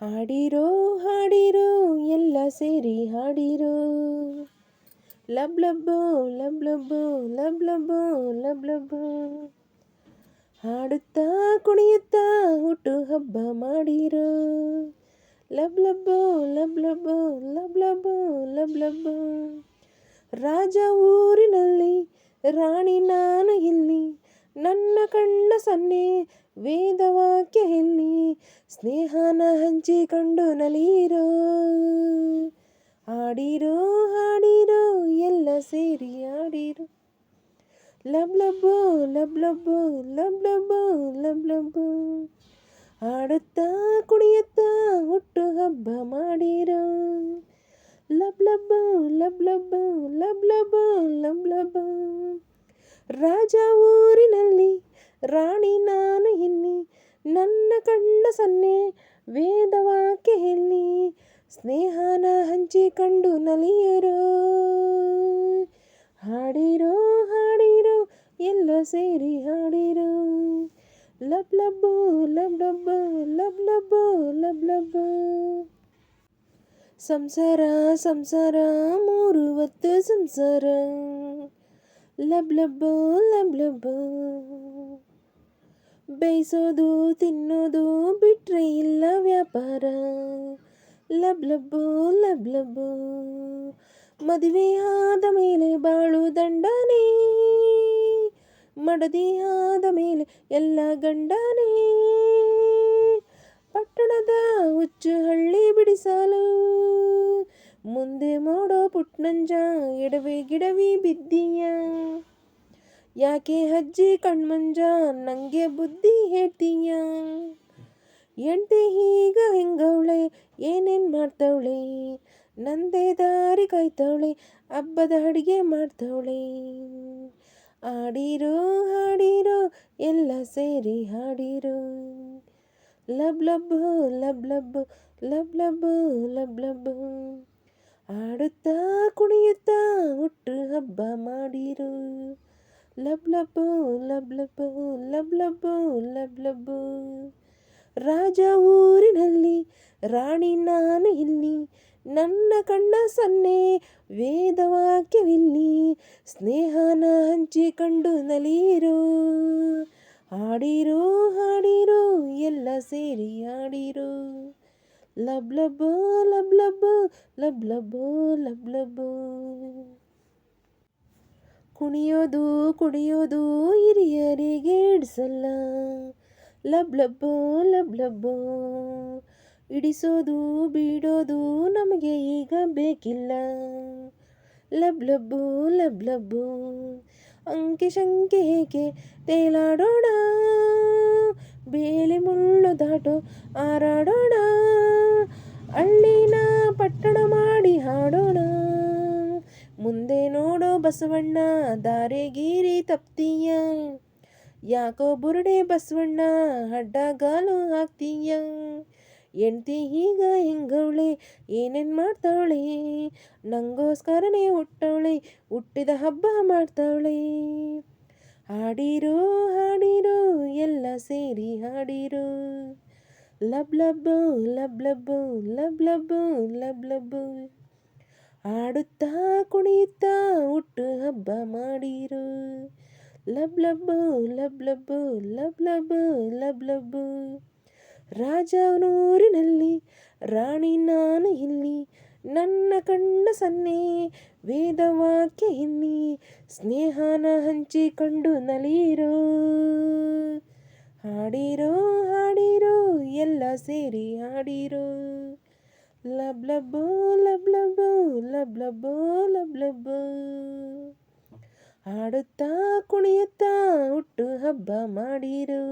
ಹಾಡಿರೋ ಹಾಡಿರೋ, ಎಲ್ಲ ಸೇರಿ ಹಾಡಿರೋ. ಲಬ್, ಲಬ್ಬೋ ಲಬ್ ಲಬ್ಬೋ ಲಬ್ ಲಬ್ಬೋ ಲಬ್, ಲಬ್ಬೋ. ಹಾಡುತ್ತಾ, ಕುಣಿಯುತ್ತಾ, ಹುಟ್ಟು ಹಬ್ಬ ಮಾಡಿರೋ. ಲಬ್, ಲಬ್ಬೋ ಲಬ್ ಲಬ್ಬೋ ಲಬ್ ಲಬ್ಬೋ ಲಬ್, ಲಬ್ಬೋ. ರಾಜ ಊರಿನಲ್ಲಿ ರಾಣಿ ನಾನು ಇಲ್ಲಿ. ನನ್ನ ಕಣ್ಣ ಸನ್ನೆ ವೇದವಾಕ್ಯ ಎಲ್ಲಿ ಸ್ನೇಹನ ಹಂಚಿಕೊಂಡು ನಲಿರೋ. ಹಾಡಿರೋ ಹಾಡಿರೋ, ಎಲ್ಲ ಸೇರಿ ಹಾಡಿರೋ. ಲಬ್ ಲಬ್ಬೋ ಲಬ್ ಲಬ್ಬೋ ಲಬ್ ಲಬ್ಬೋ ಲಬ್ ಲಬ್ಬೋ. ಹಾಡುತ್ತಾ, ಕುಣಿಯುತ್ತಾ, ಹುಟ್ಟು ಹಬ್ಬ ಮಾಡಿರೋ. ಲಬ್ ಲಬ್ಬೋ ಲಬ್ ಲಬ್ಬೋ ಲಬ್ ಲಬ್ಬೋ, ಲಬ್ ಲಬ್ಬೋ ರಾಜ ಊರಿನಲ್ಲಿ ರಾಣಿ ನಾನು ಇಲ್ಲಿ ನನ್ನ ಕಣ್ಣ ಸನ್ನೆ ವೇದವಾಕ್ಯ ಎಲ್ಲಿ ಸ್ನೇಹನ ಹಂಚಿಕೊಂಡು ನಲಿಯರೋ ಹಾಡಿರೋ ಹಾಡಿರೋ ಎಲ್ಲ ಸೇರಿ ಹಾಡಿರೋ ಲಬ್ ಲಬ್ಬೋ ಲಬ್ ಲಬ್ಬೋ ಲಬ್ ಲಬ್ಬೋ ಲಬ್ ಲಬ್ಬೋ ಸಂಸಾರ ಸಂಸಾರ ಮೂರು ಹೊತ್ತು ಸಂಸಾರ ಲಬ್ ಲಬ್ಬೋ ಲಬ್ ಲಬ್ಬೋ ಬೇಯಿಸೋದು, ತಿನ್ನೋದು ಬಿಟ್ಟರೆ ಇಲ್ಲ ವ್ಯಾಪಾರ. ಲಬ್ ಲಬ್ಬು ಲಬ್ ಲಬ್ಬು. ಮದುವೆಯಾದ ಮೇಲೆ ಬಾಳು ದಂಡನೇ. ಮಡದಿಯಾದ ಮೇಲೆ ಎಲ್ಲ ಗಂಡನೇ. ಪಟ್ಟಣದ ಹುಚ್ಚು ಹಳ್ಳಿ ಬಿಡಿಸಲು ಮುಂದೆ ಮಾಡೋ ಪುಟ್ನಂಜ, ಎಡವೆ ಗಿಡವಿ ಬಿದ್ದೀಯ. ಯಾಕೆ ಅಜ್ಜಿ ಕಣ್ಮಂಜ? ನನಗೆ ಬುದ್ಧಿ ಹೇಳ್ತೀಯ? ಎಂಟಿ ಈಗ ಹೆಂಗವಳೆ? ಏನೇನು ಮಾಡ್ತವಳೆ? ನಂದೇ ದಾರಿ ಕಾಯ್ತವಳೆ, ಹಬ್ಬದ ಅಡುಗೆ ಮಾಡ್ತವಳೆ. ಆಡಿರೋ ಹಾಡಿರೋ, ಎಲ್ಲ ಸೇರಿ ಹಾಡಿರೋ. ಲಬ್ ಲಬ್ ಲಬ್ ಲಬ್ ಲಬ್ ಲಬ್ ಲಬ್ ಲಬ್. ಆಡುತ್ತಾ ಲಬ್ ಲಬ್ಬು ಲಬ್ ಲಬ್ಬು ಲಬ್ ಲಬ್ಬು ಲಬ್ ಲಬ್ಬು ರಾಜ ಊರಿನಲ್ಲಿ, ರಾಣಿ ನಾನು ಇಲ್ಲಿ. ನನ್ನ ಕಣ್ಣ ಸನ್ನೆ ವೇದವಾಕ್ಯವಿಲ್ಲಿ. ಸ್ನೇಹನ ಹಂಚಿಕೊಂಡು ನಲಿರೋ ಹಾಡಿರೋ ಹಾಡಿರೋ, ಎಲ್ಲ ಸೇರಿ ಹಾಡಿರೋ. ಲಬ್ ಲಬ್ಬೋ ಲಬ್ ಲಬ್ಬೋ ಲಬ್. ಕುಣಿಯೋದು ಕುಡಿಯೋದು ಹಿರಿಯರಿಗೆ ಇಡಿಸಲ್ಲ ಲಬ್ ಲಬ್ಬೋ ಲಬ್ ಲಬ್ಬೋ. ಇಡಿಸೋದು, ಬಿಡೋದು ನಮಗೆ ಈಗ ಬೇಕಿಲ್ಲ. ಲಬ್ ಲಬ್ಬೋ ಲಬ್ ಲಬ್ಬೋ. ಅಂಕೆ ಶಂಕೆ ಹೇಗೆ ತೇಲಾಡೋಣ? ಬೇಲೆ ಮುಳ್ಳು ದಾಟೋ ಆರಾಡೋಣ ಹಳ್ಳಿನ ಮುಂದೆ ನೋಡೋ ಬಸವಣ್ಣ, ದಾರೆಗೀರಿ ತಪ್ತೀಯ. ಯಾಕೋ ಬುರುಡೆ ಬಸವಣ್ಣ ಅಡ್ಡಗಾಲು ಹಾಕ್ತೀಯ. ಹೆಂಡ್ತಿ ಈಗ ಹೆಂಗವಳೆ, ಏನೇನು ಮಾಡ್ತಾವಳೆ? ನಂಗೋಸ್ಕರನೇ ಹುಟ್ಟವಳೆ, ಹುಟ್ಟಿದ ಹಬ್ಬ ಮಾಡ್ತಾವಳೆ. ಹಾಡಿರೋ ಹಾಡಿರೋ, ಎಲ್ಲ ಸೇರಿ ಹಾಡಿರೋ. ಲಬ್ ಲಬ್ಬು ಲಬ್ ಲಬ್ಬು ಲಬ್ ಲಬ್ಬು ಲಬ್ ಲಬ್ಬು ಆಡುತ್ತಾ ಕುಣಿಯುತ್ತಾ ಹುಟ್ಟು ಹಬ್ಬ ಮಾಡಿರು. ಲಬ್ ಲಬ್ಬು ಲಬ್ ಲಬ್ಬು ಲಬ್ ಲಬ್ಬು ಲಬ್ ಲಬ್ಬು. ರಾಜನೂರಿನಲ್ಲಿ ರಾಣಿ ನಾನು ಇಲ್ಲಿ. ನನ್ನ ಕಣ್ಣ ಸನ್ನೆ ವೇದವಾಕ್ಯ ಇಲ್ಲಿ ಸ್ನೇಹನ ಹಂಚಿಕೊಂಡು ನಲಿರೋ ಹಾಡಿರೋ ಹಾಡಿರೋ, ಎಲ್ಲ ಸೇರಿ ಹಾಡಿರೋ. ಲಬ್ ಲಬ್ಬೋ ಲಬ್ ಲಬ್ಬೋ ಲಬ್ ಲಬ್ಬೋ ಲಬ್ ಲಬ್ಬೋ ಹಾಡುತ್ತಾ ಕುಣಿಯುತ್ತಾ ಹುಟ್ಟು ಹಬ್ಬ ಮಾಡಿರು